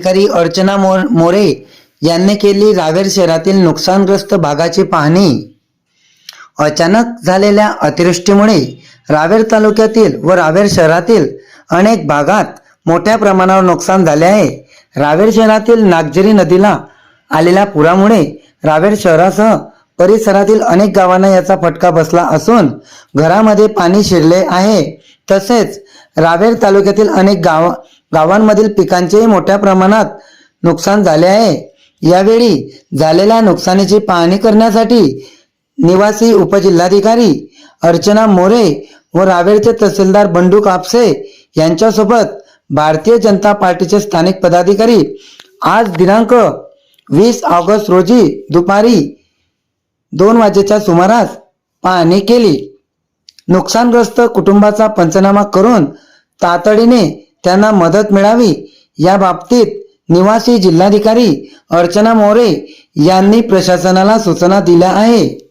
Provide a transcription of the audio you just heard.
अधिकारी अर्चना मोर मोरे यांनी केली रावेर शहरातील नुकसानग्रस्त भागाची पाहणी. अचानक झालेल्या अतिवृष्टीमुळे रावेर तालुक्यातील व रावेर शहरातील अनेक भागात मोठ्या प्रमाणावर नुकसान झाले आहे. रावेर शहरातील नागझरी नदीला आलेल्या पुरामुळे रावेर शहरासह परिसरातील अनेक गावांना याचा फटका बसला असून घरामध्ये पाणी शिरले आहे. तसेच रावेर तालुक्यातील अनेक गाव गावांमधील पिकांचेही मोठ्या प्रमाणात नुकसान झाले आहे. यावेळी झालेल्या नुकसानीची पाहणी करण्यासाठी निवासी उपजिल्हाधिकारी अर्चना मोरे व रावेरचे तहसीलदार बंडू कापसे यांच्यासोबत भारतीय जनता पार्टीचे स्थानिक पदाधिकारी आज दिनांक वीस ऑगस्ट रोजी दुपारी दोन वाजेच्या सुमारास पाहणी केली. नुकसानग्रस्त कुटुंबाचा पंचनामा करून तातडीने त्यांना मदत मिळावी. या बाबतीत निवासी जिल्हाधिकारी अर्चना मोरे यांनी प्रशासनाला सूचना दिल्या आहे